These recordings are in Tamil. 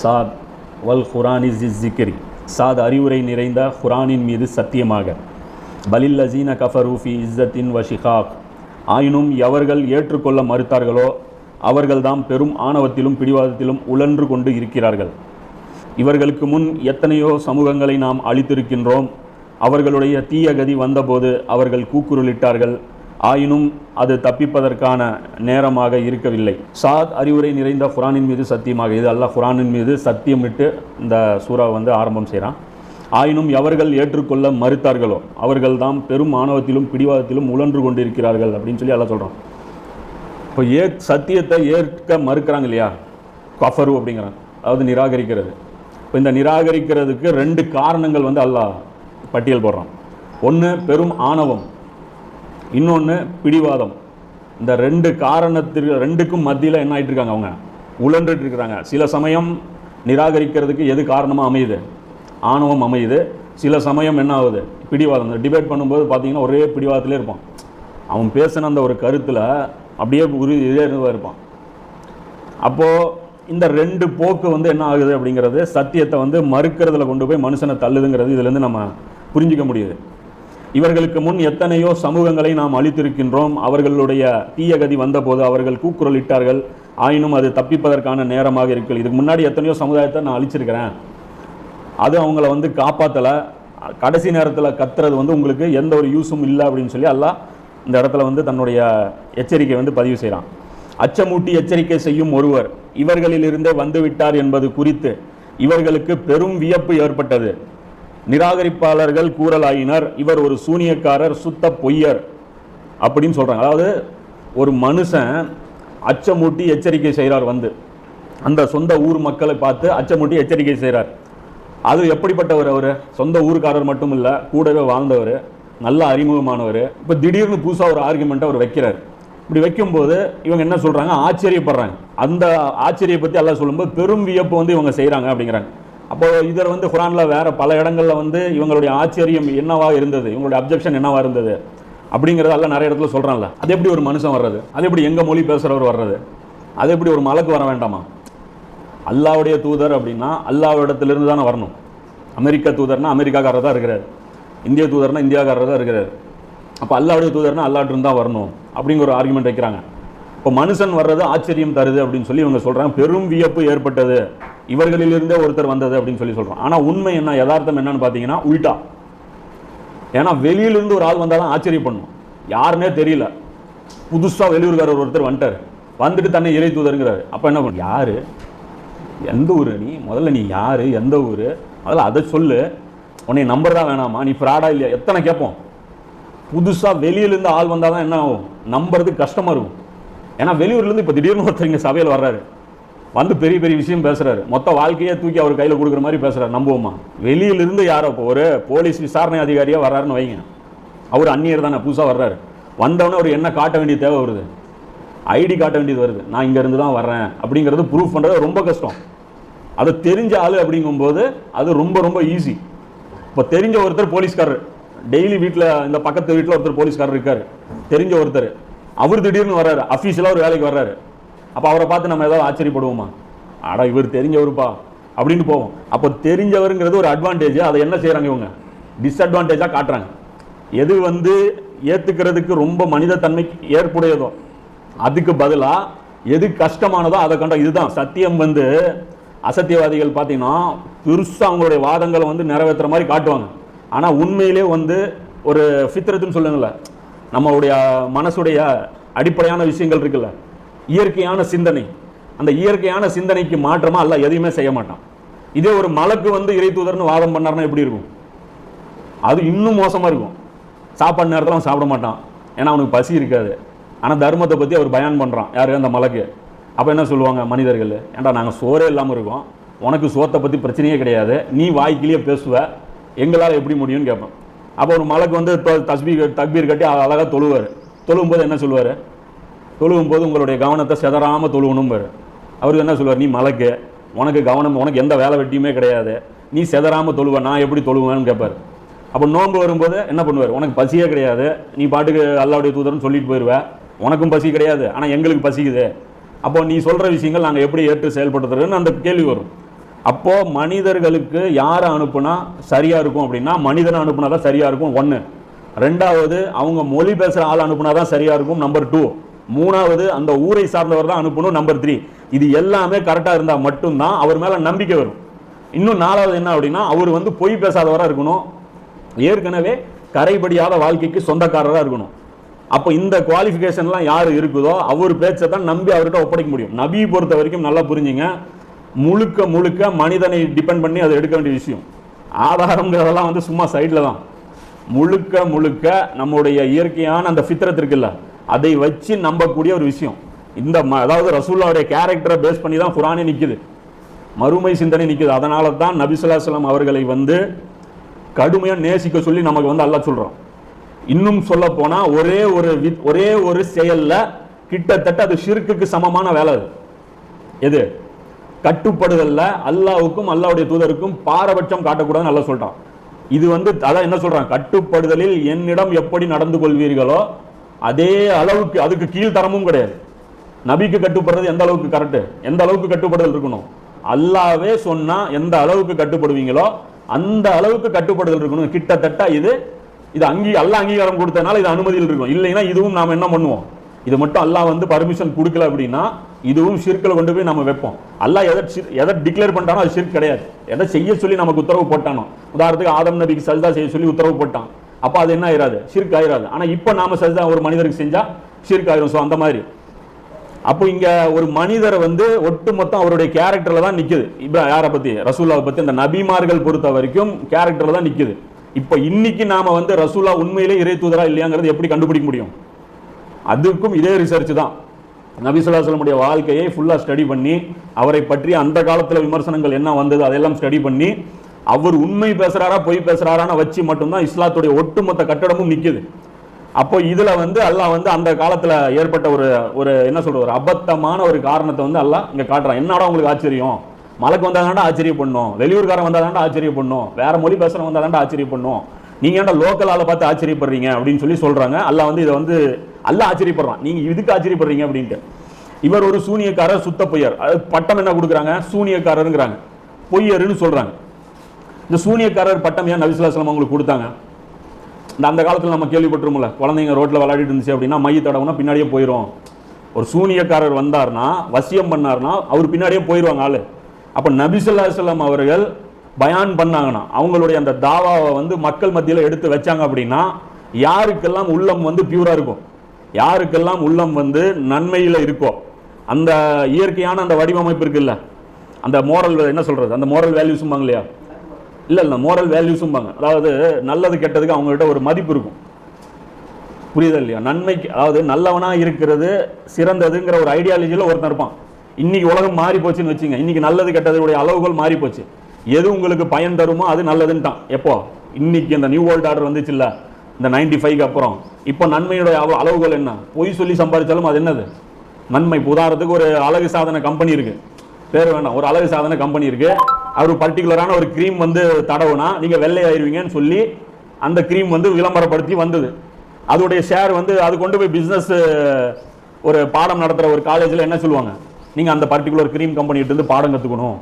சாத் வல் குரானி ஜிக்கிரி சாத் அறிவுரை நிறைந்த குரானின் மீது சத்தியமாக. பலில் அசீன கஃபரூஃபி இஸ்ஸத்தின் வஷிகாக் ஆயினும் எவர்கள் ஏற்றுக்கொள்ள மறுத்தார்களோ அவர்கள்தாம் பெரும் ஆணவத்திலும் பிடிவாதத்திலும் உழன்று கொண்டு இருக்கிறார்கள். இவர்களுக்கு முன் எத்தனையோ சமூகங்களை நாம் அளித்திருக்கின்றோம் அவர்களுடைய தீய கதி வந்தபோது அவர்கள் கூக்குரலிட்டார்கள். ஆயினும் அது தப்பிப்பதற்கான நேரமாக இருக்கவில்லை. சாத் அறிவுரை நிறைந்த குரானின் மீது சத்தியமாக இது அல்லாஹ் குரானின் மீது சத்தியமிட்டு இந்த சூறா வந்து ஆரம்பம் செய்கிறான் ஆயினும் எவர்கள் ஏற்றுக்கொள்ள மறுத்தார்களோ அவர்கள்தான் பெரும் ஆணவத்திலும் பிடிவாதத்திலும் உழன்று கொண்டிருக்கிறார்கள் அப்படின்னு சொல்லி எல்லாம் சொல்கிறோம் இப்போ ஏ சத்தியத்தை ஏற்க மறுக்கிறாங்க இல்லையா? கஃபரு அப்படிங்கிறாங்க அதாவது நிராகரிக்கிறது. இப்போ இந்த நிராகரிக்கிறதுக்கு ரெண்டு காரணங்கள் வந்து அல்லாஹ் பட்டியல் போடுறான். ஒன்று பெரும் ஆணவம். இன்னொன்று பிடிவாதம். இந்த ரெண்டு காரணத்திற்கு ரெண்டுக்கும் மத்தியில் என்ன ஆகிட்டு இருக்காங்க அவங்க? உழன்றுட்டு இருக்கிறாங்க சில சமயம் நிராகரிக்கிறதுக்கு எது காரணமாக அமையுது? ஆணவம் அமையுது. சில சமயம் என்ன ஆகுது? பிடிவாதம். டிபேட் பண்ணும்போது பார்த்தீங்கன்னா ஒரே பிடிவாதத்திலே இருப்பான். அவன் பேசின அந்த ஒரு கருத்தில் அப்படியே உரு இதே இருப்பான். அப்போது இந்த ரெண்டு போக்கு வந்து என்ன ஆகுது அப்படிங்கிறது சத்தியத்தை வந்து மறுக்கிறதுல கொண்டு போய் மனுஷனை தள்ளுதுங்கிறது இதுலேருந்து நம்ம புரிஞ்சிக்க முடியுது. இவர்களுக்கு முன் எத்தனையோ சமூகங்களை நாம் அளித்திருக்கின்றோம் அவர்களுடைய தீயகதி வந்தபோது அவர்கள் கூக்குரலிட்டார்கள். ஆயினும் அது தப்பிப்பதற்கான நேரமாக இருக்கு இதுக்கு முன்னாடி எத்தனையோ சமுதாயத்தை நான் அழிச்சிருக்கிறேன். அது அவங்கள வந்து காப்பாற்றலை கடைசி நேரத்தில் கத்துறது வந்து உங்களுக்கு எந்த ஒரு யூஸும் இல்லை அப்படின்னு சொல்லி அல்லாஹ் இந்த இடத்துல வந்து தன்னுடைய எச்சரிக்கை வந்து பதிவு செய்கிறான் அச்சமூட்டி எச்சரிக்கை செய்யும் ஒருவர் இவர்களிலிருந்தே வந்துவிட்டார் என்பது குறித்து இவர்களுக்கு பெரும் வியப்பு ஏற்பட்டது. நிராகரிப்பாளர்கள் கூறலாயினர். இவர் ஒரு சூனியக்காரர் சுத்த பொய்யர் அப்படின்னு சொல்கிறாங்க அதாவது ஒரு மனுஷன் அச்சமூட்டி எச்சரிக்கை செய்கிறார் வந்து. அந்த சொந்த ஊர் மக்களை பார்த்து அச்சமூட்டி எச்சரிக்கை செய்கிறார் அது எப்படிப்பட்டவர் அவர்? சொந்த ஊருக்காரர் மட்டும் இல்லை கூடவே வாழ்ந்தவர் நல்ல அறிமுகமானவர். இப்போ திடீர்னு புதுசாக ஒரு ஆர்குமெண்ட்டை அவர் வைக்கிறார். இப்படி வைக்கும்போது இவங்க என்ன சொல்கிறாங்க ஆச்சரியப்படுறாங்க. அந்த ஆச்சரிய பற்றி எல்லாம் சொல்லும்போது பெரும் வியப்பு வந்து இவங்க செய்கிறாங்க அப்படிங்கிறாங்க. அப்போ இதில் வந்து குரானில் வேறு பல இடங்களில் வந்து இவங்களுடைய ஆச்சரியம் என்னவாக இருந்தது? இவங்களுடைய அப்ஜெக்ஷன் என்னவாக இருந்தது? அப்படிங்கிறதெல்லாம் நிறைய இடத்துல சொல்கிறான்ல அது எப்படி ஒரு மனுஷன் வர்றது? அது எப்படி எங்கள் மொழி பேசுகிறவர் வர்றது? அது எப்படி ஒரு மலக்கு வர வேண்டாமா? அல்லாவுடைய தூதர் அப்படின்னா அல்லாவிடத்திலிருந்து தானே வரணும். அமெரிக்க தூதர்னா அமெரிக்காக்காரர் தான் இருக்கிறார். இந்திய தூதர்னா இந்தியாக்காரர் தான் இருக்கிறார். அப்போ அல்லாவுடைய தூதர்னா அல்லாட்டிருந்து தான் வரணும் அப்படிங்கிற ஒரு ஆர்குமெண்ட் வைக்கிறாங்க. இப்போ மனுஷன் வர்றது ஆச்சரியம் தருது அப்படின்னு சொல்லி இவங்க சொல்கிறாங்க பெரும் வியப்பு ஏற்பட்டது. இவர்களிலிருந்தே ஒருத்தர் வந்தது அப்படின்னு சொல்லி சொல்கிறோம் ஆனால் உண்மை என்ன யதார்த்தம் என்னன்னு பார்த்தீங்கன்னா உல்டா. ஏன்னா வெளியிலிருந்து ஒரு ஆள் வந்தால் தான் ஆச்சரியம் பண்ணும் யாருன்னே தெரியல. புதுசாக வெளியூர்காரர் ஒருத்தர் வந்துட்டார். வந்துட்டு தன்னை இறை தூதருங்கிறாரு. அப்போ என்ன பண்ண யார்? எந்த ஊர் நீ? முதல்ல நீ யார்? எந்த ஊர்? முதல்ல அதை சொல்லு. உன்னை நம்பர் தான் வேணாமா? நீ ஃப்ராடா இல்லையா? எத்தனை கேட்போம். புதுசாக வெளியிலேருந்து ஆள் வந்தால் தான் என்ன ஆகும்? நம்புறதுக்கு கஷ்டமாக இருக்கும். ஏன்னா வெளியூர்லேருந்து இப்போ திடீர்னு ஒருத்தர் இங்கே சபையில் வர்றாரு. வந்து பெரிய பெரிய விஷயம் பேசுகிறாரு மொத்த வாழ்க்கையே தூக்கி அவர் கையில் கொடுக்குற மாதிரி பேசுகிறார் நம்புவோமா? வெளியிலிருந்து யாரோ இப்போ ஒரு போலீஸ் விசாரணை அதிகாரியாக வர்றாருன்னு வைங்க. அவர் அந்நியர் தானே புதுசாக வர்றாரு. வந்தவொடனே அவர் என்ன காட்ட வேண்டிய தேவை வருது? ஐடி காட்ட வேண்டியது வருது. நான் இங்கேருந்து தான் வர்றேன். அப்படிங்கிறது ப்ரூஃப் பண்ணுறது ரொம்ப கஷ்டம். அது தெரிஞ்ச ஆள் அப்படிங்கும்போது அது ரொம்ப ரொம்ப ஈஸி இப்போ தெரிஞ்ச ஒருத்தர் போலீஸ்காரர். டெய்லி வீட்டில் இந்த பக்கத்து வீட்டில் ஒருத்தர் போலீஸ்காரர் இருக்கார். தெரிஞ்ச ஒருத்தர். அவர் திடீர்னு வர்றாரு அஃபீஷியலாக ஒரு வேலைக்கு வர்றாரு. அப்போ அவரை பார்த்து நம்ம ஏதாவது ஆச்சரியப்படுவோமா? அடா இவர் தெரிஞ்சவருப்பா. அப்படின்னு போவோம். அப்போ தெரிஞ்சவருங்கிறது ஒரு அட்வான்டேஜ் அதை என்ன செய்கிறாங்க இவங்க? டிஸ்அட்வான்டேஜாக காட்டுறாங்க. எது வந்து ஏற்றுக்கிறதுக்கு ரொம்ப மனித தன்மைக்கு ஏற்புடையதோ அதுக்கு பதிலாக எது கஷ்டமானதோ அதை கண்ட இதுதான். சத்தியம் வந்து அசத்தியவாதிகள் பார்த்தீங்கன்னா பெருசாக அவங்களுடைய வாதங்களை வந்து நிறைவேற்றுற மாதிரி காட்டுவாங்க. ஆனால் உண்மையிலே வந்து ஒரு ஃபித்ரத்துன்னு சொல்லுங்களேன். நம்மளுடைய மனசுடைய அடிப்படையான விஷயங்கள் இருக்குல்ல? இயற்கையான சிந்தனை. அந்த இயற்கையான சிந்தனைக்கு மாற்றமாக அல்ல எதையுமே செய்ய மாட்டான். இதே ஒரு மலக்கு வந்து இறை தூதர்னு வாதம் பண்ணாருன்னா எப்படி இருக்கும்? அது இன்னும் மோசமாக இருக்கும். சாப்பாடு நேரத்தில் அவன் சாப்பிட மாட்டான். ஏன்னா அவனுக்கு பசி இருக்காது. ஆனால் தர்மத்தை பற்றி அவர் பயன் பண்ணுறான் யார்? அந்த மலக்கு. அப்போ என்ன சொல்லுவாங்க மனிதர்கள்? ஏன்டா நாங்கள் சோறே இல்லாமல் இருக்கோம். உனக்கு சோத்தை பற்றி பிரச்சனையே கிடையாது. நீ வாய்க்கிலேயே பேசுவ. எங்களால் எப்படி முடியும்னு கேட்பேன். அப்போ ஒரு மலக்கு வந்து தஸ்பி தஸ்பீர் தக்பீர் கட்டி அழகாக தொழுவார். தொழுவும் போது என்ன சொல்லுவார்? தொழுவும் போது உங்களுடைய கவனத்தை செதறாமல் தொழுவணும் பாரு அவருக்கு என்ன சொல்லுவார்? நீ மலக்கு உனக்கு கவனம் உனக்கு எந்த வேலை வெட்டியுமே கிடையாது. நீ செதறாமல் தொழுவ நான் எப்படி தொழுவேன்னு கேட்பார் அப்போ நோன்பு வரும்போது என்ன பண்ணுவார்? உனக்கு பசியே கிடையாது. நீ பாட்டுக்கு அல்லாவுடைய தூதர்னு சொல்லிட்டு போயிடுவேன் உனக்கும் பசி கிடையாது. ஆனால் எங்களுக்கு பசிக்குது. அப்போ நீ சொல்கிற விஷயங்கள் நாங்கள் எப்படி ஏற்று செயல்படுத்துறதுன்னு அந்த கேள்வி வரும். அப்போ மனிதர்களுக்கு யாரை அனுப்புனா சரியா இருக்கும் அப்படின்னா மனிதனை அனுப்புனா தான் சரியா இருக்கும். ஒன்று ரெண்டாவது அவங்க மொழி பேசுகிற ஆள் அனுப்புனா தான் சரியா இருக்கும். நம்பர் டூ மூணாவது அந்த ஊரை சார்ந்தவர் தான் அனுப்பணும். நம்பர் த்ரீ இது எல்லாமே கரெக்டாக இருந்தால் மட்டும்தான் அவர் மேலே நம்பிக்கை வரும். இன்னும் நாலாவது என்ன அப்படின்னா அவர் வந்து பொய் பேசாதவராக இருக்கணும். ஏற்கனவே கரைபடியாத வாழ்க்கைக்கு சொந்தக்காரராக இருக்கணும். அப்போ இந்த குவாலிஃபிகேஷன்லாம் யார் இருக்குதோ அவர் பேச்சை தான் நம்பி அவர்கிட்ட ஒப்படைக்க முடியும். நபியை பொறுத்த வரைக்கும் நல்லா புரிஞ்சுங்க. முழுக்க முழுக்க மனிதனை டிபெண்ட் பண்ணி அதை எடுக்க வேண்டிய விஷயம். ஆதாரங்கிறதெல்லாம் வந்து சும்மா சைடில் தான். முழுக்க முழுக்க நம்முடைய இயற்கையான அந்த ஃபித்ரத் இருக்குல்ல அதை வச்சு நம்பக்கூடிய ஒரு விஷயம். இந்த ம- அதாவது ரசூல்லாவுடைய கேரக்டரை பேஸ் பண்ணி தான் குரானே நிற்குது மறுமை சிந்தனை நிற்குது அதனால தான் நபிசுல்லாஸ்லாம் அவர்களை வந்து கடுமையாக நேசிக்க சொல்லி நமக்கு வந்து அல்லா சொல்கிறோம் இன்னும் சொல்ல போனால் ஒரே ஒரு ஒரே ஒரு செயலில் கிட்டத்தட்ட அது ஷிர்க்குக்கு சமமான வேலை அது. எது? கட்டுப்படுதல்ல. அல்லாவுக்கும் அல்லாவுடைய தூதருக்கும் பாரபட்சம் காட்டக்கூடாதுன்னு நல்லா சொல்றான். இது வந்து அதான் என்ன சொல்றான்? கட்டுப்படுதலில் என்னிடம் எப்படி நடந்து கொள்வீர்களோ அதே அளவுக்கு அதுக்கு கீழ்த்தரமும் கிடையாது. நபிக்கு கட்டுப்படுறது எந்த அளவுக்கு கரெக்ட் எந்த அளவுக்கு கட்டுப்படுதல் இருக்கணும்? அல்லாவே சொன்னா எந்த அளவுக்கு கட்டுப்படுவீங்களோ அந்த அளவுக்கு கட்டுப்படுதல் இருக்கணும். கிட்டத்தட்ட இது இது அங்கீ அல்ல அங்கீகாரம் கொடுத்தனால இது அனுமதியில் இருக்கும். இல்லைன்னா இதுவும் நாம என்ன பண்ணுவோம்? இது மட்டும் அல்லாஹ் வந்து பர்மிஷன் கொடுக்கல அப்படின்னா இதுவும் ஷிர்க்கில் கொண்டு போய் நம்ம வைப்போம். அல்லாஹ் எதை எதை டிக்ளேர் பண்ணிட்டானோ அது ஷிர்க் கிடையாது. எதை செய்ய சொல்லி நமக்கு உத்தரவு போட்டானோ. உதாரணத்துக்கு ஆதம் நபிக்கு சஜ்தா செய்ய சொல்லி உத்தரவு போட்டான். அப்போ அது என்ன ஆயிராது? ஷிர்க் ஆயிராது. ஆனால் இப்போ நாம சஜ்தா ஒரு மனிதருக்கு செஞ்சால் ஷிர்க் ஆயிரும். ஸோ அந்த மாதிரி. அப்போ இங்கே ஒரு மனிதரை வந்து ஒட்டுமொத்தம் அவருடைய கேரக்டரில் தான் நிற்குது இப்போ யாரை பற்றி ரசூல்லாவை பற்றி அந்த நபிமார்கள் பொறுத்த வரைக்கும் கேரக்டரில் தான் நிற்குது இப்போ இன்னைக்கு நாம வந்து ரசூல்லா உண்மையிலே இறை தூதரா இல்லையாங்கிறது எப்படி கண்டுபிடிக்க முடியும்? அதுக்கும் இதே ரிசர்ச் தான். நபி சொல்லமுடைய வாழ்க்கையை ஃபுல்லாக ஸ்டடி பண்ணி அவரை பற்றி அந்த காலத்தில் விமர்சனங்கள் என்ன வந்தது அதெல்லாம் ஸ்டடி பண்ணி அவர் உண்மை பேசுகிறாரா பொய் பேசுகிறாரான்னு வச்சு மட்டும்தான் இஸ்லாத்துடைய ஒட்டுமொத்த கட்டடமும் நிற்குது அப்போ இதில் வந்து அல்லாஹ் வந்து அந்த காலத்தில் ஏற்பட்ட ஒரு ஒரு என்ன சொல்கிற ஒரு அபத்தமான ஒரு காரணத்தை வந்து அல்லாஹ் இங்கே காட்டுறான். என்னடா உங்களுக்கு ஆச்சரியம்? மலைக்கு ஆச்சரிய ஆச்சரியப்படணும். வெளியூர்காரன் வந்தாதாண்டா ஆச்சரியப்படணும். வேற மொழி பேசுறவங்க ஆச்சரிய ஆச்சரியப்படணும். நீங்கள் ஏன்டா லோக்கல் ஆளை பார்த்து ஆச்சரியப்படுறீங்க அப்படின்னு சொல்லி சொல்கிறாங்க அல்லாஹ் வந்து இதை வந்து அல்லாஹ் ஆச்சரியப்படுறான். நீங்கள் இதுக்கு ஆச்சரியப்படுறீங்க அப்படின்ட்டு. இவர் ஒரு சூனியக்காரர் சுத்த பொய்யர். அது பட்டம் என்ன கொடுக்குறாங்க? சூனியக்காரருங்கிறாங்க. பொய்யருன்னு சொல்கிறாங்க இந்த சூனியக்காரர் பட்டம் ஏன் நபிசுல்லாஸ்லாம் அவங்களுக்கு கொடுத்தாங்க? இந்த அந்த காலத்தில் நம்ம கேள்விப்பட்டிருமோல குழந்தைங்க ரோட்டில் விளையாடிட்டு இருந்துச்சு அப்படின்னா மைய தடவுனா பின்னாடியே போயிடும் ஒரு சூனியக்காரர் வந்தார்னா வசியம் பண்ணார்னா அவர் பின்னாடியே போயிடுவாங்க ஆள். அப்போ நபிசுல்லாஸ்லாம் அவர்கள் பயான் பண்ணாங்கன்னா அவங்களுடைய அந்த தாவாவை வந்து மக்கள் மத்தியில் எடுத்து வச்சாங்க அப்படின்னா யாருக்கெல்லாம் உள்ளம் வந்து பியூரா இருக்கும் யாருக்கெல்லாம் உள்ளம் வந்து நன்மையில் இருக்கோ அந்த இயற்கையான அந்த வடிவமைப்பு இருக்குல்ல அந்த மோரல் என்ன சொல்றது அந்த மோரல் வேல்யூஸும்பாங்க இல்லையா? இல்லை இல்லை மோரல் வேல்யூஸும்பாங்க அதாவது நல்லது கெட்டதுக்கு அவங்ககிட்ட ஒரு மதிப்பு இருக்கும். புரியுதா இல்லையா? நன்மைக்கு அதாவது நல்லவனாக இருக்கிறது சிறந்ததுங்கிற ஒரு ஐடியாலஜியில் ஒருத்தன் இருப்பான். இன்னைக்கு உலகம் மாறி போச்சுன்னு வச்சுங்க இன்னைக்கு நல்லது கெட்டதுடைய அளவுகள் மாறி போச்சு எது உங்களுக்கு பயன் தருமோ அது நல்லதுன்ட்டான். எப்போ? இன்னைக்கு இந்த நியூ வேர்ல்ட் ஆர்டர் வந்துச்சுல்ல இந்த நைன்டி ஃபைவ்க்கு அப்புறம். இப்போ நன்மையுடைய அவ்வளோ அளவுகள் என்ன? பொய் சொல்லி சம்பாதிச்சாலும் அது என்னது? நன்மை. உதாரணத்துக்கு ஒரு அழகு சாதன கம்பெனி இருக்குது பேர் வேண்டாம். ஒரு அழகு சாதன கம்பெனி இருக்குது அவர் பர்டிகுலரான ஒரு க்ரீம் வந்து தடவுனா நீங்கள் வெள்ளை ஆயிருவீங்கன்னு சொல்லி அந்த க்ரீம் வந்து விளம்பரப்படுத்தி வந்தது. அதோடைய ஷேர் வந்து அது கொண்டு போய் பிஸ்னஸ் ஒரு பாடம் நடத்துகிற ஒரு காலேஜில் என்ன சொல்லுவாங்க? நீங்கள் அந்த பர்டிகுலர் க்ரீம் கம்பெனிகிட்டேருந்து இருந்து பாடம் கற்றுக்கணும்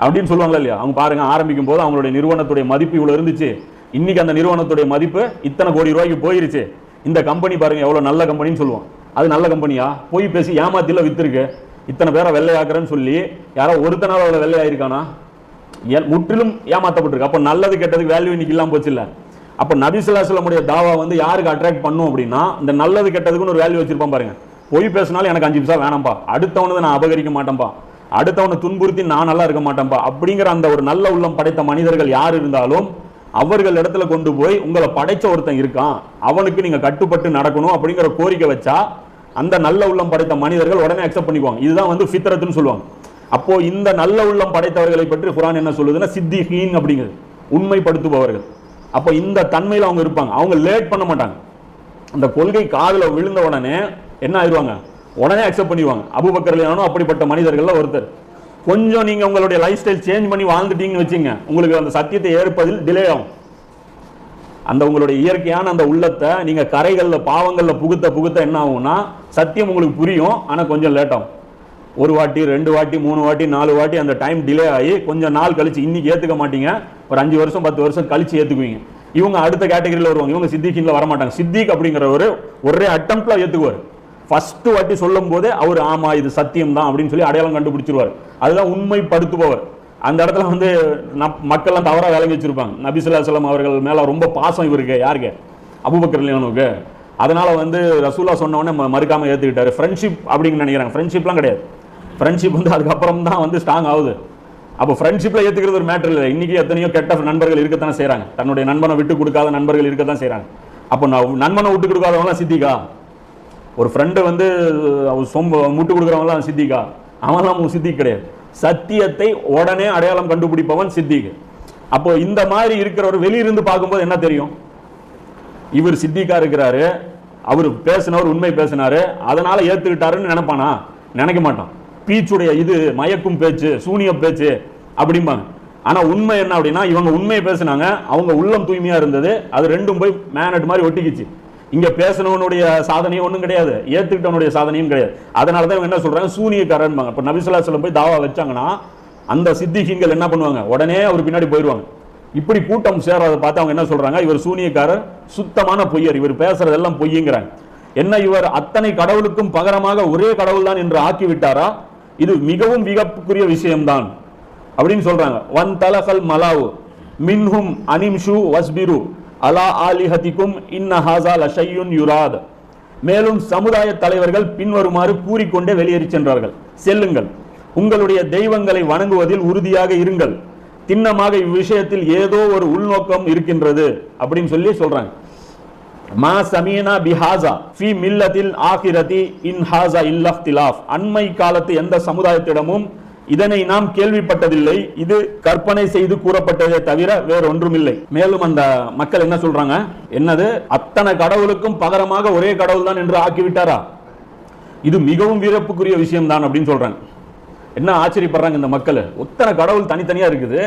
அப்படின்னு சொல்லுவாங்களா இல்லையா? அவங்க பாருங்க ஆரம்பிக்கும் போது அவங்களுடைய நிறுவனத்துடைய மதிப்பு இவ்வளவு இருந்துச்சு. இன்னைக்கு அந்த நிறுவனத்துடைய மதிப்பு இத்தனை கோடி ரூபாய்க்கு போயிருச்சு. இந்த கம்பெனி பாருங்க எவ்வளவு நல்ல கம்பெனின்னு சொல்லுவோம். அது நல்ல கம்பெனியா போய் பேசி ஏமாத்தில வித்துருக்கு. இத்தனை பேரை வெள்ளையாக்குறேன்னு சொல்லி யாரோ ஒருத்தனால அவளை வெள்ளையாயிருக்கானா? ஏ- முற்றிலும் ஏமாத்தப்பட்டிருக்கு. அப்போ நல்லது கெட்டதுக்கு வேல்யூ இன்னைக்கு இல்லாம போச்சு இல்லை. அப்போ நபிசுல்லாஸ்லமுடைய தாவா வந்து யாருக்கு அட்ராக்ட் பண்ணும் அப்படின்னா இந்த நல்லது கெட்டதுக்குன்னு ஒரு வேல்யூ வச்சிருப்பான் பாருங்க. பொய் பேசினாலும் எனக்கு அஞ்சு நிமிஷம் வேணாம்பா. அடுத்தவனது நான் அபகரிக்க மாட்டேன்பா. அடுத்தவனை துன்புறுத்தி நான் நல்லா இருக்க மாட்டேன்பா அப்படிங்கிற அந்த ஒரு நல்ல உள்ளம் படைத்த மனிதர்கள் யார் இருந்தாலும் அவர்கள் இடத்துல கொண்டு போய் உங்களை படைச்ச ஒருத்தன் இருக்கான். அவனுக்கு நீங்க கட்டுப்பட்டு நடக்கணும் அப்படிங்கிற கோரிக்கை வச்சா அந்த நல்ல உள்ளம் படைத்த மனிதர்கள் உடனே அக்செப்ட் பண்ணிக்குவாங்க. இதுதான் வந்து ஃபித்ரத்துன்னு சொல்லுவாங்க. அப்போ இந்த நல்ல உள்ளம் படைத்தவர்களை பற்றி குரான் என்ன சொல்லுதுன்னா சித்திஹீன் அப்படிங்கிறது. உண்மைப்படுத்துபவர்கள். அப்போ இந்த தன்மையில் அவங்க இருப்பாங்க. அவங்க லேட் பண்ண மாட்டாங்க. அந்த கொள்கை காதில் விழுந்த உடனே என்ன ஆயிடுவாங்க உடனே அக்செப்ட் பண்ணிடுவாங்க. அபுபக்கர் அப்படிப்பட்ட மனிதர்கள்ல ஒருத்தர். கொஞ்சம் நீங்க உங்களுடைய லைஃப் ஸ்டைல் சேஞ்ச் பண்ணி வாழ்ந்துட்டீங்கன்னு வச்சுங்க உங்களுக்கு அந்த சத்தியத்தை ஏற்பதில் டிலே ஆகும். அந்த உங்களுடைய இயற்கையான அந்த உள்ளத்தை நீங்க கரைகளில் பாவங்களில் புகுத்த புகுத்த என்ன ஆகும்னா சத்தியம் உங்களுக்கு புரியும் ஆனால் கொஞ்சம் லேட் ஆகும். ஒரு வாட்டி ரெண்டு வாட்டி மூணு வாட்டி நாலு வாட்டி அந்த டைம் டிலே ஆகி கொஞ்சம் நாள் கழிச்சு இன்னைக்கு ஏற்றுக்க மாட்டீங்க. ஒரு அஞ்சு வருஷம் பத்து வருஷம் கழிச்சு ஏற்றுக்குவீங்க இவங்க அடுத்த கேட்டகரியில் வருவாங்க. இவங்க சித்திகின்ல வர மாட்டாங்க சித்திக் அப்படிங்கிறவர் ஒரே அட்டம்ப்ட்ல ஏற்றுக்குவார் ஃபர்ஸ்ட் வாட்டி சொல்லும் போதே அவர் ஆமா இது சத்தியம் தான் அப்படின்னு சொல்லி அடையாளம் கண்டுபிடிச்சிருவார். அதுதான் உண்மைப்படுத்துபவர். அந்த இடத்துல வந்து நப்- மக்கள்லாம் தவறாக விளங்கி வச்சிருப்பாங்க. நபிசுல்லா சொல்லம் அவர்கள் மேலே ரொம்ப பாசம் இவருக்கு. யாருக்கு? அபுபக்கர் இல்லையானுக்கு அதனால வந்து ரசூலா சொன்னவொடனே மறுக்காமல் ம- ஃப்ரெண்ட்ஷிப் அப்படின்னு நினைக்கிறாங்க. ஃப்ரெண்ட்ஷிப்லாம் கிடையாது. ஃப்ரெண்ட்ஷிப் வந்து அதுக்கப்புறம் தான் வந்து ஸ்ட்ராங் ஆகுது. அப்போ ஃப்ரெண்ட்ஷிப்பில் ஏற்றுக்கிறது ஒரு மேட்டர் இல்லை. இன்றைக்கி எத்தனையோ கெட்ட நண்பர்கள் இருக்கத்தானே செய்கிறாங்க தன்னுடைய நண்பனை விட்டு கொடுக்காத நண்பர்கள் இருக்கத்தான் செய்கிறாங்க அப்போ நான் நண்பனை விட்டு கொடுக்காதவங்களாம் சித்திகா? ஒரு ஃப்ரெண்டு வந்து அவர் சொம்ப முட்டு கொடுக்குறவங்களாம் சித்திகா. அவன்லாம் சித்திக் கிடையாது. சத்தியத்தை உடனே அடையாளம் கண்டுபிடிப்பவன் சித்திக். அப்போ இந்த மாதிரி இருக்கிறவர் வெளியிருந்து பார்க்கும்போது என்ன தெரியும்? இவர் சித்திகா இருக்கிறாரு. அவர் பேசினவர் உண்மை பேசினாரு. அதனால ஏத்துக்கிட்டாருன்னு நினைப்பானா? நினைக்க மாட்டான். பீச்சுடைய இது மயக்கும் பேச்சு சூனிய பேச்சு அப்படிம்பாங்க. ஆனா உண்மை என்ன அப்படின்னா இவங்க உண்மையை பேசினாங்க. அவங்க உள்ளம் தூய்மையா இருந்தது. அது ரெண்டும் போய் மேனட் மாதிரி ஒட்டிக்கிச்சு. இங்க பேசினவனுடைய சாதனையும் ஒன்றும் கிடையாது. ஏத்துக்கிட்டவனுடைய சாதனையும் கிடையாது. அதனால தான் இவங்க என்ன சொல்றாங்க? சூனியக்காரன் இப்போ நபிசுல்லா சொல்லம் போய் தாவா வச்சாங்கன்னா அந்த சித்திகீன்கள் என்ன பண்ணுவாங்க? உடனே அவர் பின்னாடி போயிடுவாங்க இப்படி கூட்டம் சேராத பார்த்து அவங்க என்ன சொல்றாங்க? இவர் சூனியக்காரர் சுத்தமான பொய்யர். இவர் பேசுறதெல்லாம் பொய்யுங்கிறாங்க. என்ன இவர் அத்தனை கடவுளுக்கும் பகரமாக ஒரே கடவுள் தான் என்று ஆக்கி விட்டாரா இது மிகவும் விகப்புக்குரிய விஷயம்தான். அப்படின்னு சொல்றாங்க. வன் தலகல் மலாவு. மின்ஹும் அனிம்ஷு வஸ்பிரு. அலா ஆலிஹதிக்கும் இன்ன ஹாசா லஷையுன் யுராத். மேலும் சமுதாய தலைவர்கள் பின்வருமாறு கூறிக்கொண்டே வெளியேறி சென்றார்கள். செல்லுங்கள். உங்களுடைய தெய்வங்களை வணங்குவதில் உறுதியாக இருங்கள். திண்ணமாக இவ்விஷயத்தில் ஏதோ ஒரு உள்நோக்கம் இருக்கின்றது அப்படின்னு சொல்லி சொல்றாங்க. மா சமீனா பிஹாசா ஃபி மில்லத்தில் ஆகிரதி இன் ஹாசா இல்லஃப்திலாஃப் அண்மை காலத்து எந்த சமுதாயத்திடமும் இதனை நாம் கேள்விப்பட்டதில்லை. இது கற்பனை செய்து கூறப்பட்டதே தவிர வேற ஒன்றுமில்லை மேலும் அந்த மக்கள் என்ன சொல்றாங்க? என்னது? அத்தனை கடவுளுக்கும் பகரமாக ஒரே கடவுள் தான் என்று ஆக்கிவிட்டாரா? இது மிகவும் வீரப்புக்குரிய விஷயம் தான் அப்படின்னு சொல்றாங்க என்ன ஆச்சரியப்படுறாங்க இந்த மக்கள்? ஒத்தனை கடவுள் தனித்தனியா இருக்குது.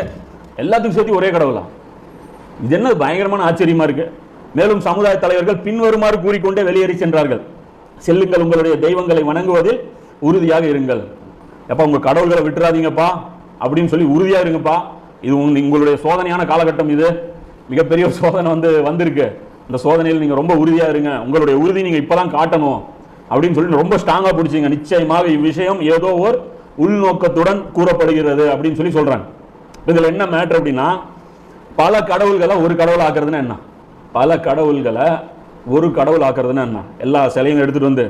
எல்லாத்துக்கும் சேர்த்து ஒரே கடவுளா? இது என்ன பயங்கரமான ஆச்சரியமா இருக்கு. மேலும் சமுதாய தலைவர்கள் பின்வருமாறு கூறிக்கொண்டே வெளியேறி சென்றார்கள். செல்லுங்கள் உங்களுடைய தெய்வங்களை வணங்குவதில் உறுதியாக இருங்கள். எப்ப உங்கள் கடவுள்களை விட்டுறாதீங்கப்பா அப்படின்னு சொல்லி உறுதியாக இருங்கப்பா. இது உங்களுடைய சோதனையான காலகட்டம் இது. மிகப்பெரிய சோதனை வந்து வந்திருக்கு. இந்த சோதனையில் நீங்கள் ரொம்ப உறுதியாக இருங்க. உங்களுடைய உறுதி இப்போ தான் காட்டணும் அப்படின்னு சொல்லி ரொம்ப ஸ்ட்ராங்காக பிடிச்சிங்க. நிச்சயமாக இவ்விஷயம் ஏதோ ஒரு உள்நோக்கத்துடன் கூறப்படுகிறது அப்படின்னு சொல்லி சொல்கிறாங்க இதில் என்ன மேட்டர் அப்படின்னா பல கடவுள்களை ஒரு கடவுள் ஆக்குறதுன்னா என்ன? பல கடவுள்களை ஒரு கடவுள் ஆக்குறதுன்னா என்ன? எல்லா சிலையும் எடுத்துகிட்டு வந்து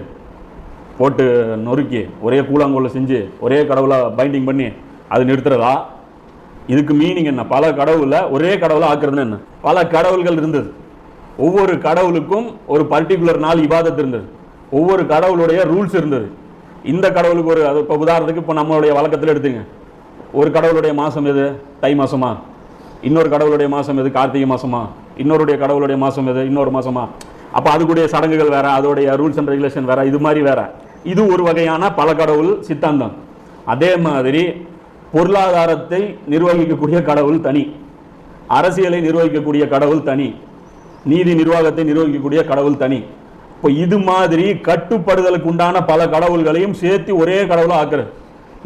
போட்டு நொறுக்கி ஒரே கூழாங்கோல செஞ்சு ஒரே கடவுளாக பைண்டிங் பண்ணி அது நிறுத்துறதா? இதுக்கு மீனிங் என்ன? பல கடவுளில் ஒரே கடவுளாக ஆக்குறதுன்னு என்ன? பல கடவுள்கள் இருந்தது. ஒவ்வொரு கடவுளுக்கும் ஒரு பர்டிகுலர் நாள் இபாதத்து இருந்தது. ஒவ்வொரு கடவுளுடைய ரூல்ஸ் இருந்தது. இந்த கடவுளுக்கு ஒரு அது இப்போ உதாரணத்துக்கு இப்போ நம்மளுடைய வழக்கத்தில் எடுத்துங்க. ஒரு கடவுளுடைய மாதம் எது? தை மாதமா இன்னொரு கடவுளுடைய மாதம் எது? கார்த்திகை மாதமா இன்னொருடைய கடவுளுடைய மாதம் எது? இன்னொரு மாதமா அப்போ அதுக்குடைய சடங்குகள் வேற அதோடைய ரூல்ஸ் அண்ட் ரெகுலேஷன் வேற இது மாதிரி வேற. இது ஒரு வகையான பல கடவுள் சித்தாந்தம். அதே மாதிரி பொருளாதாரத்தை நிர்வகிக்கக்கூடிய கடவுள் தனி. அரசியலை நிர்வகிக்கக்கூடிய கடவுள் தனி. நீதி நிர்வாகத்தை நிர்வகிக்கக்கூடிய கடவுள் தனி. இப்போ இது மாதிரி கட்டுப்படுதலுக்கு உண்டான பல கடவுள்களையும் சேர்த்து ஒரே கடவுளாக ஆக்குறது.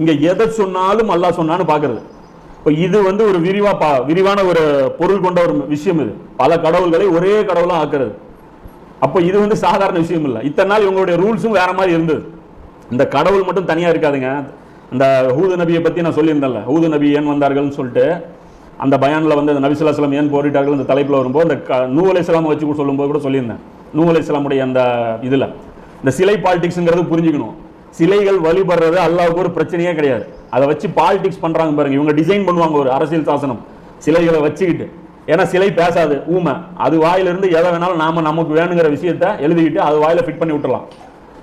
இங்கே எதை சொன்னாலும் அல்லா சொன்னான்னு பார்க்குறது இப்போ இது வந்து ஒரு விரிவா பா விரிவான ஒரு பொருள் கொண்ட ஒரு விஷயம் இது. பல கடவுள்களை ஒரே கடவுளாக ஆக்குறது. அப்போ இது வந்து சாதாரண விஷயம் இல்லை இத்தனை நாள் இவங்களுடைய ரூல்ஸும் வேற மாதிரி இருந்தது. இந்த கடவுள் மட்டும் தனியாக இருக்காதுங்க. அந்த ஹூது நபியை பற்றி நான் சொல்லியிருந்தேன்ல. ஹூது நபி ஏன் வந்தார்கள்னு சொல்லிட்டு அந்த பயானில் வந்து அந்த நபிசுல்லாஸ்லாம் ஏன் போரிட்டார்கள் அந்த தலைப்பில் வரும்போது அந்த க- நூ அலைஹிஸ்ஸலாம் வச்சு கூட சொல்லும்போது கூட சொல்லியிருந்தேன். நூ அலைஹிஸ்ஸலாமுடைய அந்த இதில். இந்த சிலை பாலிடிக்ஸுங்கிறது புரிஞ்சுக்கணும். சிலைகள் வழிபடுறது அல்லாவுக்கு ஒரு பிரச்சனையே கிடையாது. அதை வச்சு பாலிடிக்ஸ் பண்ணுறாங்க பாருங்க. இவங்க டிசைன் பண்ணுவாங்க ஒரு அரசியல் சாசனம். சிலைகளை வச்சுக்கிட்டு. ஏன்னா சிலை பேசாது ஊமை. அது வாயிலிருந்து எதை வேணாலும் நாம நமக்கு வேணுங்கிற விஷயத்த எழுதிக்கிட்டு அது வாயில ஃபிட் பண்ணி விட்டுலாம்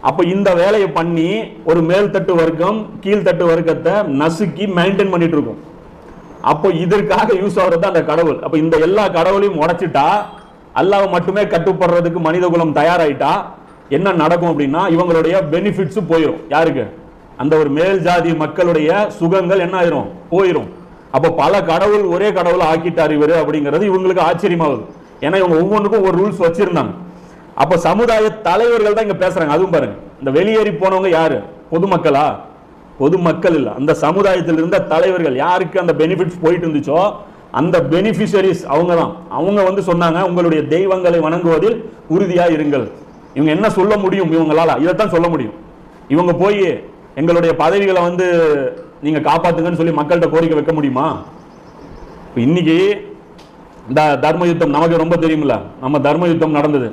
அப்போ இந்த வேலையை பண்ணி ஒரு மேல்தட்டு வர்க்கம் கீழ்த்தட்டு வர்க்கத்தை நசுக்கி மெயின்டைன் பண்ணிட்டு இருக்கும். அப்போ இதற்காக யூஸ் ஆகுறது அந்த கடவுள். அப்போ இந்த எல்லா கடவுளையும் உடைச்சிட்டா அல்லாவை மட்டுமே கட்டுப்படுறதுக்கு மனித குலம் தயாராயிட்டா என்ன நடக்கும் அப்படின்னா இவங்களுடைய பெனிஃபிட்ஸும் போயிடும் யாருக்கு? அந்த ஒரு மேல் ஜாதி மக்களுடைய சுகங்கள் என்ன ஆயிரும்? போயிடும் அப்போ பல கடவுள் ஒரே கடவுளை ஆக்கிட்டார் இவர் அப்படிங்கிறது இவங்களுக்கு ஆச்சரியமாகுது. ஏன்னா இவங்க ஒவ்வொன்றுக்கும் ஒரு ரூல்ஸ் வச்சிருந்தாங்க. அப்போ சமுதாய தலைவர்கள் தான் இங்கே பேசுகிறாங்க அதுவும் பாருங்க. இந்த வெளியேறி போனவங்க யாரு? பொதுமக்களா? பொதுமக்கள் இல்லை. அந்த சமுதாயத்தில் இருந்த தலைவர்கள் யாருக்கு அந்த பெனிஃபிட்ஸ் போயிட்டு இருந்துச்சோ அந்த பெனிஃபிஷரிஸ் அவங்க தான் அவங்க வந்து சொன்னாங்க உங்களுடைய தெய்வங்களை வணங்குவதில் உறுதியாக இருங்கள். இவங்க என்ன சொல்ல முடியும் இவங்களால? இதைத்தான் சொல்ல முடியும். இவங்க போய் எங்களுடைய பதவிகளை வந்து நீங்க காப்பாத்துங்கன்னு சொல்லி மக்கள்கிட்ட கோரிக்கை வைக்க முடியுமா? இப்போ இன்னைக்கு இந்த தர்ம யுத்தம் நமக்கு ரொம்ப தெரியுமில்ல நம்ம தர்ம யுத்தம் நடந்தது.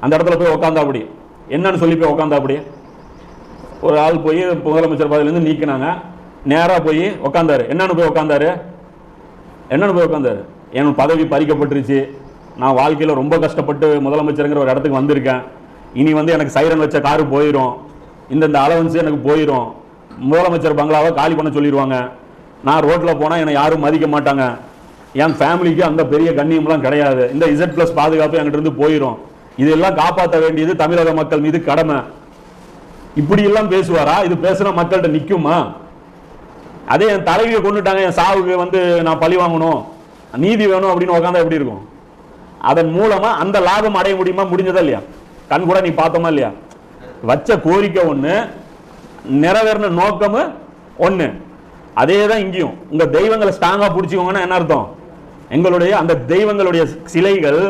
அந்த இடத்துல போய் உக்காந்தா அப்படி. என்னன்னு சொல்லி போய் உக்காந்தா அப்படி? ஒரு ஆள் போய் முதலமைச்சர் பதவியிலேருந்து நீக்கினாங்க. நேராக போய் உக்காந்தாரு. என்னன்னு போய் உக்காந்தாரு? என்னன்னு போய் உட்காந்தாரு என் பதவி பறிக்கப்பட்டுருச்சு. நான் வாழ்க்கையில் ரொம்ப கஷ்டப்பட்டு முதலமைச்சருங்கிற ஒரு இடத்துக்கு வந்திருக்கேன். இனி வந்து எனக்கு சைரன் வச்ச காரு போயிடும் இந்தந்த அலவன்ஸ் எனக்கு போயிடும் முதலமைச்சர் பங்களாவை காலி பண்ண சொல்லிடுவாங்க நான் ரோட்டில் போனால் என்னை யாரும் மதிக்க மாட்டாங்க. என் ஃபேமிலிக்கு அந்த பெரிய கண்ணியம்லாம் கிடையாது. இந்த இசட் ப்ளஸ் பாதுகாப்பு என்கிட்ட இருந்து போயிடும் இதெல்லாம் காப்பாற்ற வேண்டியது தமிழக மக்கள் மீது கடமை. இப்படி எல்லாம் பேசுவாரா? இது பேசுனா மக்கள்கிட்ட நிற்குமா அதே என் தலைவியை கொண்டுட்டாங்க என் சாவுக்கு வந்து நான் பழி வாங்கணும். நீதி வேணும் அப்படின்னு உட்காந்தா எப்படி இருக்கும்? அதன் மூலமாக அந்த லாபம் அடைய முடியுமா? முடிஞ்சதா இல்லையா? கண் கூட நீ பார்த்தோமா இல்லையா? வச்ச கோரிக்கை ஒன்று நிறைவேறின நோக்கம் ஒன்று அதே தான் இங்கேயும். உங்க தெய்வங்களை ஸ்ட்ராங்காக பிடிச்சிக்கோங்கன்னா என்ன அர்த்தம்? எங்களுடைய அந்த தெய்வங்களுடைய சிலைகள்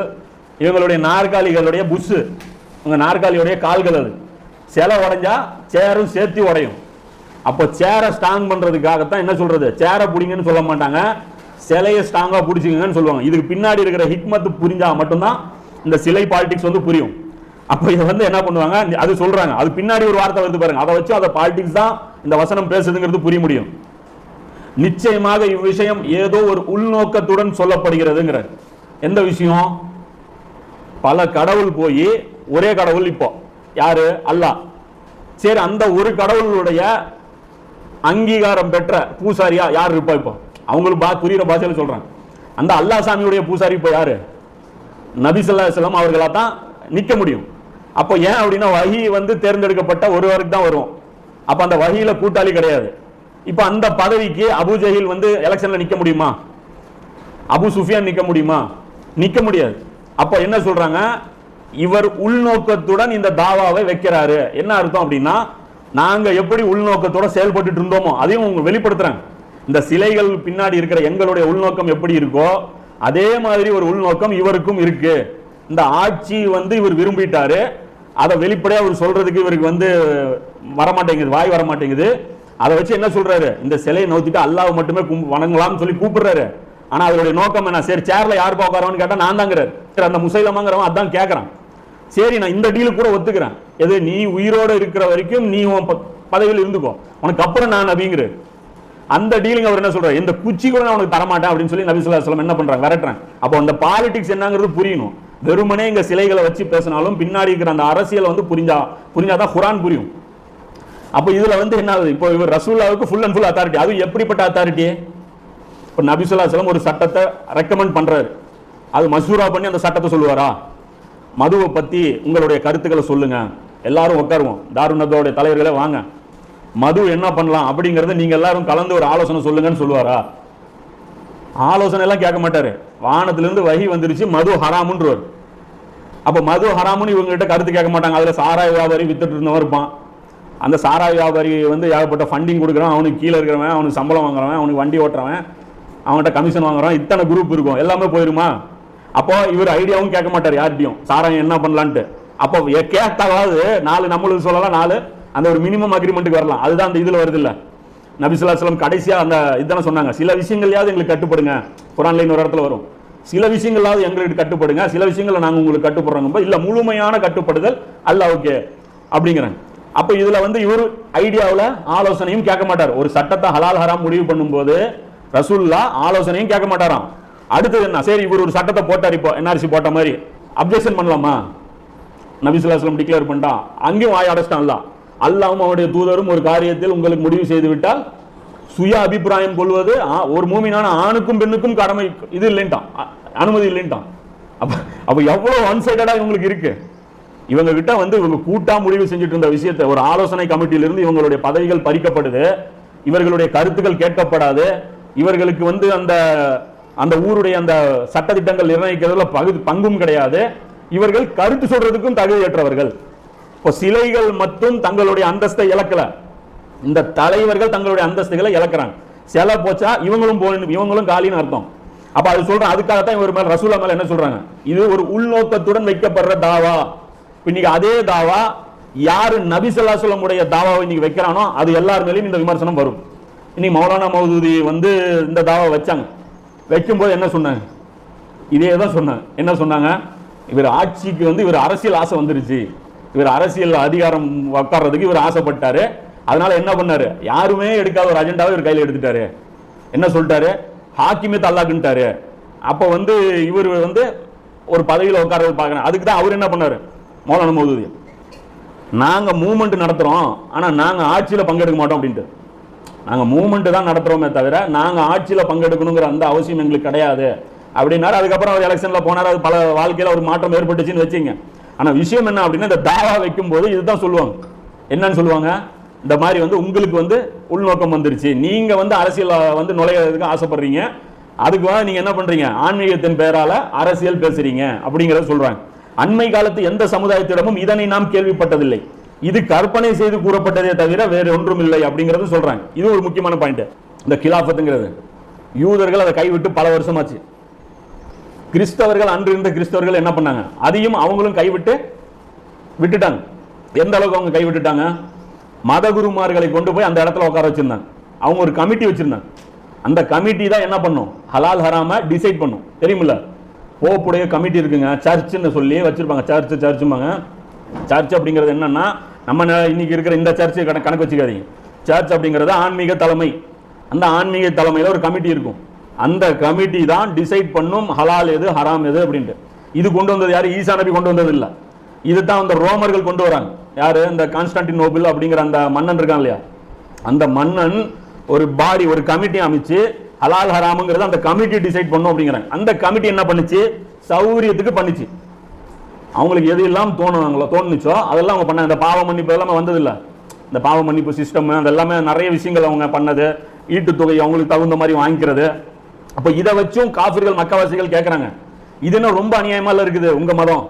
இவங்களுடைய நாற்காலிகளுடைய புஷ்ஷு உங்க நாற்காலியுடைய கால்கள் அது. சிலை உடைஞ்சா சேரும் சேர்த்து உடையும். அப்போ சேரை ஸ்ட்ராங் பண்ணுறதுக்காகத்தான் என்ன சொல்கிறது சேரை பிடிங்கன்னு சொல்ல மாட்டாங்க. சிலையை ஸ்ட்ராங்காக பிடிச்சிக்கங்கன்னு சொல்லுவாங்க. இதுக்கு பின்னாடி இருக்கிற ஹிக்மத்து புரிஞ்சால் மட்டும்தான் இந்த சிலை பாலிடிக்ஸ் வந்து புரியும். அப்போ இதை வந்து என்ன பண்ணுவாங்க? அது சொல்றாங்க. அது பின்னாடி ஒரு வார்த்தை வந்து பாருங்க. அதை வச்சு அதை பாலிடிக்ஸ் தான் இந்த வசனம் பேசுதுங்கிறது புரிய முடியும். நிச்சயமாக இவ்விஷயம் ஏதோ ஒரு உள்நோக்கத்துடன் சொல்லப்படுகிறதுங்கிற எந்த விஷயம்? பல கடவுள் போய் ஒரே கடவுள் இப்போ. யாரு? அல்லாஹ். சரி அந்த ஒரு கடவுளுடைய அங்கீகாரம் பெற்ற பூசாரியா யார் இருப்பா இப்போ? அவங்களுக்கு பா புரியுற பாஷையில் சொல்றாங்க. அந்த அல்லாஹ் சாமியுடைய பூசாரி இப்போ யாரு? நபி ஸல்லல்லாஹு அவர்களா தான் நிற்க முடியும். அப்போ ஏன் அப்படின்னா வகி வந்து தேர்ந்தெடுக்கப்பட்ட ஒருவருக்கு தான் வரும். அப்போ அந்த வகையில் கூட்டாளி கிடையாது. இப்போ அந்த பதவிக்கு அபு ஜஹில் வந்து எலெக்ஷனில் நிற்க முடியுமா? அபு சுஃபியான் நிற்க முடியுமா? நிற்க முடியாது. அப்போ என்ன சொல்கிறாங்க இவர் உள்நோக்கத்துடன் இந்த தாவாவை வைக்கிறாரு. என்ன அர்த்தம் அப்படின்னா நாங்கள் எப்படி உள்நோக்கத்தோட செயல்பட்டுட்டு இருந்தோமோ அதையும் உங்க வெளிப்படுத்துறாங்க. இந்த சிலைகள் பின்னாடி இருக்கிற எங்களுடைய உள்நோக்கம் எப்படி இருக்கோ அதே மாதிரி ஒரு உள்நோக்கம் இவருக்கும் இருக்குது இந்த ஆட்சி வந்து இவர் விரும்பிட்டாரு. அதை வெளிப்படையாக அவர் சொல்றதுக்கு இவருக்கு வந்து வரமாட்டேங்குது வாய் வர மாட்டேங்குது அதை வச்சு என்ன சொல்றாரு? இந்த சிலையை நோத்திட்டு அல்லாஹ் மட்டுமே வணங்கலாம்னு சொல்லி கூப்பிடுறாரு. ஆனா அவருடைய நோக்கம் என்ன? சரி சேர்ல யார் உட்காரவன்னு கேட்டா நான் தாங்கிறாரு. சரி அந்த முசைலமாங்கிறவன் அதான் கேட்கறான் சரி நான் இந்த டீலு கூட ஒத்துக்கிறேன். எது நீ உயிரோட இருக்கிற வரைக்கும் நீ உன் ப- பதவியில் இருந்துக்கோ. உனக்கு அப்புறம் நான் நபிங்கிற அந்த டீலிங் அவர் என்ன சொல்றாரு? இந்த குச்சி கூட நான் உனக்கு தரமாட்டேன் அப்படின்னு சொல்லி நபி ஸல்லல்லாஹு என்ன பண்றாங்க? விரட்டுறேன் அப்போ அந்த பாலிடிக்ஸ் என்னங்கிறது புரியணும். வெறுமனே இங்கே சிலைகளை வச்சு பேசினாலும் பின்னாடி இருக்கிற அந்த அரசியல் வந்து புரிஞ்சா புரிஞ்சாதான் குரான் புரியும். அப்போ இதில் வந்து என்ன ஆகுது? இப்போ இவர் ரசூல்லாவுக்கு ஃபுல் அண்ட் ஃபுல் அத்தாரிட்டி அது எப்படிப்பட்ட அத்தாரிட்டி இப்போ நபிசுல்லா சிலம் ஒரு சட்டத்தை ரெக்கமெண்ட் பண்ணுறாரு அது மசூரா பண்ணி அந்த சட்டத்தை சொல்லுவாரா? மதுவை பற்றி உங்களுடைய கருத்துக்களை சொல்லுங்க. எல்லாரும் உட்காருவோம். தாருணத்தோடைய தலைவர்களே வாங்க. மது என்ன பண்ணலாம் அப்படிங்கிறத நீங்கள் எல்லாரும் கலந்து ஒரு ஆலோசனை சொல்லுங்கன்னு சொல்லுவாரா? ஆலோசனை எல்லாம் கேட்க மாட்டாரு. வானத்திலிருந்து வகி வந்துருச்சு மது ஹராமுன்றவர். அப்போ மது ஹராமுன்னு இவங்ககிட்ட கருத்து கேட்க மாட்டாங்க. அதில் சாராய வியாபாரி வித்துட்டு இருந்தவன் இருப்பான். அந்த சாராய வியாபாரி வந்து ஏகப்பட்ட ஃபண்டிங் கொடுக்குறான் அவனுக்கு கீழே இருக்கிறவன் அவனுக்கு சம்பளம் வாங்குறவன் அவனுக்கு வண்டி ஓட்டுறவன் அவன்கிட்ட கமிஷன் வாங்குறான் இத்தனை குரூப் இருக்கும். எல்லாமே போயிருமா? அப்போ இவர் ஐடியாவும் கேட்க மாட்டார் யார்கிட்டயும். சாராயம் என்ன பண்ணலான்ட்டு. அப்போ கேட்டாவது கேட்டாலாவது நாலு நம்மளுக்கு சொல்லலாம் நாலு அந்த ஒரு மினிமம் அக்ரிமெண்ட்டுக்கு வரலாம். அதுதான் அந்த இதில் வருது இல்லை. நபிசுல்லா சொல்லம் கடைசியாக அந்த இதான சொன்னாங்க. சில விஷயங்கள்லையாவது எங்களுக்கு கட்டுப்படுங்க. குரான்ல இன்னொரு இடத்துல வரும். சில விஷயங்களாவது எங்களுக்கு கட்டுப்படுங்க சில விஷயங்களை நாங்கள் உங்களுக்கு கட்டுப்படுறோங்க இல்லை முழுமையான கட்டுப்படுதல் அல்ல ஓகே அப்படிங்கிறாங்க. அப்போ இதில் வந்து இவர் ஐடியாவில் ஆலோசனையும் கேட்க மாட்டார். ஒரு சட்டத்தை ஹலால் ஹராம் முடிவு பண்ணும்போது ரசூல்லா ஆலோசனையும் கேட்க மாட்டாராம். அடுத்தது என்ன? சரி இவர் ஒரு சட்டத்தை போட்டார் இப்போ என்ஆர்சி போட்ட மாதிரி. அப்ஜெக்ஷன் பண்ணலாமா? நபிசுல்லாஸ்லம் டிக்ளேர் பண்ணிட்டான். அங்கேயும் வாய் அடைச்சிட்டான் அல்லாஹ் அல்லாவும் தூதரும் ஒரு காரியத்தில் உங்களுக்கு முடிவு செய்து விட்டால் சுய அபிப்பிராயம் கொள்வது ஒரு மூமினான ஆணுக்கும் பெண்ணுக்கும் கடமை இது இல்லைன்ட்டான். அனுமதி இல்லைன்ட்டான். அப்ப அப்ப எவ்வளவு ஒன்சைடடா இவங்களுக்கு இருக்கு? இவங்க கிட்ட வந்து இவங்க கூட்டா முடிவு செஞ்சுட்டு இருந்த விஷயத்தை ஒரு ஆலோசனை கமிட்டியிலிருந்து இவங்களுடைய பதவிகள் பறிக்கப்படுது இவர்களுடைய கருத்துக்கள் கேட்கப்படாது இவர்களுக்கு வந்து அந்த அந்த ஊருடைய அந்த சட்டத்திட்டங்கள் நிர்ணயிக்கிறதுல பகுதி பங்கும் கிடையாது. இவர்கள் கருத்து சொல்றதுக்கும் தகுதியற்றவர்கள். இப்போ சிலைகள் மட்டும் தங்களுடைய அந்தஸ்தை இழக்கல. இந்த தலைவர்கள் தங்களுடைய அந்தஸ்துகளை இழக்கிறாங்க. சில போச்சா இவங்களும் போகணும் இவங்களும் காலின்னு அர்த்தம். அப்ப அது சொல்றேன் அதுக்காகத்தான் இவர் மேல ரசூலா மேல என்ன சொல்றாங்க? இது ஒரு உள்நோக்கத்துடன் வைக்கப்படுற தாவா. இன்னைக்கு அதே தாவா யாரு நபி ஸல்லல்லாஹு உடைய தாவாவை இன்னைக்கு வைக்கிறானோ அது எல்லார் மேலேயும் இந்த விமர்சனம் வரும். இன்னைக்கு மௌலானா மௌதூதி வந்து இந்த தாவா வச்சாங்க. வைக்கும்போது என்ன சொன்னாங்க? இதே தான் சொன்னாங்க என்ன சொன்னாங்க? இவர் ஆட்சிக்கு வந்து இவர் அரசியல் ஆசை வந்துருச்சு. இவர் அரசியல் அதிகாரம் உட்கார்றதுக்கு இவர் ஆசைப்பட்டாரு. அதனால என்ன பண்ணாரு? யாருமே எடுக்காத ஒரு அஜெண்டாவை இவர் கையில் எடுத்துட்டாரு. என்ன சொல்லிட்டாரு? ஹாக்கிமே தல்லாக்குன்ட்டாரு அப்போ வந்து இவர் வந்து ஒரு பதவியில் உட்கார பார்க்கணும். அதுக்கு தான் அவர் என்ன பண்ணார்? மௌலான மௌதூதி. நாங்கள் மூமெண்ட் நடத்துகிறோம் ஆனால் நாங்கள் ஆட்சியில் பங்கெடுக்க மாட்டோம் அப்படின்ட்டு. நாங்கள் மூமெண்ட்டு தான் நடத்துகிறோமே தவிர நாங்கள் ஆட்சியில் பங்கெடுக்கணுங்கிற அந்த அவசியம் எங்களுக்கு கிடையாது. அப்படின்னாரு. அதுக்கப்புறம் அவர் எலெக்ஷனில் போனார். அது பல வாழ்க்கையில் ஒரு மாற்றம் ஏற்பட்டுச்சுன்னு வச்சுங்க ஆனால் விஷயம் என்ன அப்படின்னா இந்த தாவா வைக்கும்போது இதுதான் சொல்லுவாங்க. என்னன்னு சொல்லுவாங்க? இந்த மாதிரி வந்து உங்களுக்கு வந்து உள்நோக்கம் வந்துருச்சு. நீங்க வந்து அரசியல் வந்து நுழையிறதுக்கு ஆசைப்படுறீங்க. அதுக்கு வந்து நீங்க என்ன பண்றீங்க? ஆன்மீகத்தின் பெயரால அரசியல் பேசுறீங்க அப்படிங்கறத சொல்றாங்க அண்மை காலத்து எந்த சமுதாயத்திடமும் இதனை நாம் கேள்விப்பட்டதில்லை. இது கற்பனை செய்து கூறப்பட்டதே தவிர வேறு ஒன்றும் இல்லை அப்படிங்கறது சொல்றாங்க இது ஒரு முக்கியமான பாயிண்ட் இந்த கிலாஃபத்துங்கிறது யூதர்கள் அதை கைவிட்டு பல வருஷமாச்சு. கிறிஸ்தவர்கள் அன்று இருந்த கிறிஸ்தவர்கள் என்ன பண்ணாங்க? அதையும் அவங்களும் கைவிட்டு விட்டுட்டாங்க. எந்த அளவுக்கு அவங்க கைவிட்டுட்டாங்க? மதகுருமார்களை கொண்டு போய் அந்த இடத்துல உட்கார வச்சிருந்தாங்க. அவங்க ஒரு கமிட்டி வச்சிருந்தாங்க. அந்த கமிட்டி தான் என்ன பண்ணும்? ஹலால் ஹராம டிசைட் பண்ணும். தெரியுமில்ல? போப்புடைய கமிட்டி இருக்குங்க. சர்ச்சுன்னு சொல்லி வச்சிருப்பாங்க. சர்ச் சர்ச்சுமாங்க சர்ச் அப்படிங்கிறது என்னன்னா நம்ம இன்னைக்கு இருக்கிற இந்த சர்ச் கணக்கு வச்சுக்காதீங்க. சர்ச் அப்படிங்கிறது ஆன்மீக தலைமை. அந்த ஆன்மீக தலைமையில் ஒரு கமிட்டி இருக்கும். அந்த கமிட்டி தான் டிசைட் பண்ணும் ஹலால் எது ஹராம் எது அப்படின்ட்டு. இது கொண்டு வந்தது யாரும் ஈசா நபி கொண்டு வந்தது இது தான் அந்த ரோமர்கள் கொண்டு வராங்க. யார்? இந்த கான்ஸ்டான்டின் நோபிள் அப்படிங்கிற அந்த மன்னன் இருக்கான் இல்லையா? அந்த மன்னன் ஒரு பாடி ஒரு கமிட்டி அமைச்சு ஹலால் ஹராமுங்கிறத அந்த கமிட்டி டிசைட் பண்ணும் அப்படிங்கிறாங்க. அந்த கமிட்டி என்ன பண்ணுச்சு? சௌரியத்துக்கு பண்ணுச்சு. அவங்களுக்கு எது எல்லாம் தோணுவாங்களோ தோணுச்சோ அதெல்லாம் அவங்க பண்ணாங்க இந்த பாவ மன்னிப்பு எல்லாமே வந்ததில்ல இந்த பாவ மன்னிப்பு சிஸ்டம் அதெல்லாமே நிறைய விஷயங்கள் அவங்க பண்ணது. ஈட்டு தொகை அவங்களுக்கு தகுந்த மாதிரி வாங்கிக்கிறது. அப்போ இதை வச்சும் காஃபிர்கள் மக்கவாசிகள் கேட்குறாங்க இது என்ன ரொம்ப அநியாயமாக இருக்குது உங்கள் மதம்?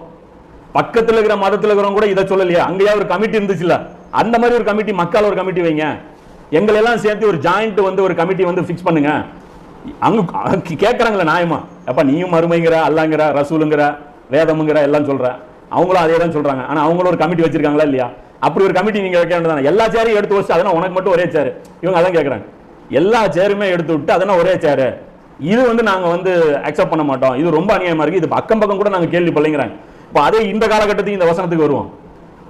பக்கத்தில் இருக்கிற மதத்தில் இருக்கிறவங்க கூட இதை சொல்லலையா. அங்கேயா ஒரு கமிட்டி இருந்துச்சுல்ல? அந்த மாதிரி ஒரு கமிட்டி மக்கள் ஒரு கமிட்டி வைங்க. எங்களை எல்லாம் சேர்த்து ஒரு ஜாயிண்ட் வந்து ஒரு கமிட்டி வந்து ஃபிக்ஸ் பண்ணுங்க. அங்க கேட்கறாங்களே நியாயமா? அப்போ நீயும் மறுமைங்கிற அல்லாங்கிற ரசூலுங்கிற வேதமுங்கிற எல்லாம் சொல்கிற அவங்களும் அதே தான் சொல்கிறாங்க ஆனால் அவங்களும் ஒரு கமிட்டி வச்சிருக்காங்களா இல்லையா? அப்படி ஒரு கமிட்டி நீங்கள் வைக்க வேண்டியதானே எல்லா சேரையும் எடுத்து வச்சு அதனால் உனக்கு மட்டும் ஒரே சேரு இவங்க அதான் கேட்குறாங்க எல்லா சேருமே எடுத்து விட்டு அதனால் ஒரே சேரு இது வந்து நாங்கள் வந்து அக்செப்ட் பண்ண மாட்டோம். இது ரொம்ப அநியாயமாக இருக்கு. இது அக்கம் பக்கம் கூட நாங்கள் கேள்வி பள்ளிங்கிறாங்க இப்போ அதே இந்த காலகட்டத்துக்கு இந்த வசனத்துக்கு வருவோம்.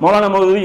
மௌலானா மௌதூதி